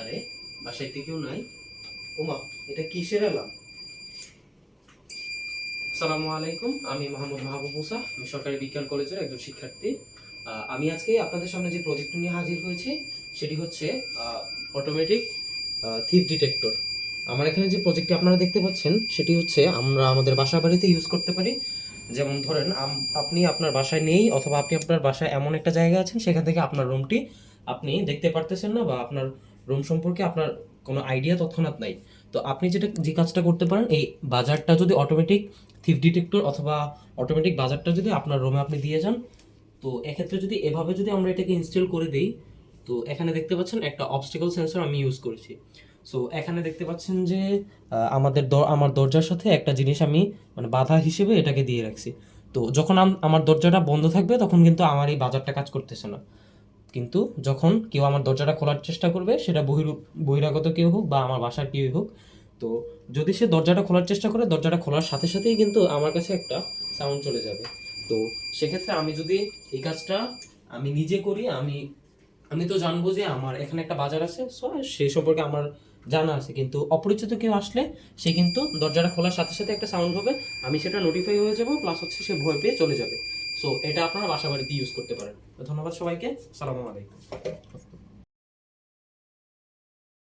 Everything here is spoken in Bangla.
আরে, বাসায় তো কেউ নাই। ওমা, এটা কিসের অ্যালার্ম? আসসালামু আলাইকুম, আমি মোহাম্মদ মাহবুব মুসা, আমি সরকারি বিজ্ঞান কলেজের একজন শিক্ষার্থী। আমি আজকে আপনাদের সামনে যে প্রজেক্ট নিয়ে হাজির হয়েছি, সেটি হচ্ছে অটোমেটিক থিপ ডিটেক্টর আমার এখানে যে প্রজেক্টটি আপনারা দেখতে পাচ্ছেন, সেটি হচ্ছে আমরা আমাদের বাসা বাড়িতে ইউজ করতে পারি। যেমন ধরেন আপনি আপনার বাসায় নেই, অথবা আপনি আপনার বাসায় এমন একটা জায়গা আছেন, সেখান থেকে আপনার রুমটি আপনি দেখতে পারতেছেন না, বা আপনার রুম সম্পর্কে আপনার কোনো আইডিয়া তৎক্ষণাৎ নাই। তো আপনি যেটা, যে কাজটা করতে পারেন, এই বাজারটা যদি অটোমেটিক থিফ ডিটেক্টর অথবা অটোমেটিক বাজারটা যদি আপনার রুমে আপনি দিয়ে যান, তো এক্ষেত্রে যদি এভাবে যদি আমরা এটাকে ইনস্টল করে দিই, তো এখানে দেখতে পাচ্ছেন একটা অবস্টিকল সেন্সর আমি ইউজ করেছি। সো এখানে দেখতে পাচ্ছেন যে আমাদের আমার দরজার সাথে একটা জিনিস আমি মানে বাধা হিসেবে এটাকে দিয়ে রাখছি। তো যখন আম- আমার দরজাটা বন্ধ থাকবে, তখন কিন্তু আমার এই বাজারটা কাজ করতেছে না। কিন্তু যখন কেউ আমার দরজাটা খোলার চেষ্টা করবে, সেটা বহির বহিরাগত কেউ হোক বা আমার বাসার কেউই হোক, তো যদি সে দরজাটা খোলার চেষ্টা করে, দরজাটা খোলার সাথে সাথেই কিন্তু আমার কাছে একটা সাউন্ড চলে যাবে। তো সেক্ষেত্রে আমি যদি এই কাজটা আমি নিজে করি, আমি আমি তো জানব যে আমার এখানে একটা বাজার আছে সো সেই সম্পর্কে আমার জানা আছে। কিন্তু অপরিচিত কেউ আসলে সে কিন্তু দরজাটা খোলার সাথে সাথে একটা সাউন্ড হবে আমি সেটা নোটিফাই হয়ে যাব প্লাস হচ্ছে সে ভয় পেয়ে চলে যাবে। সো এটা আপনারা বাসা বাড়িতে ইউজ করতে পারেন। ধন্যবাদ সবাইকে। সালাম আলাইকুম।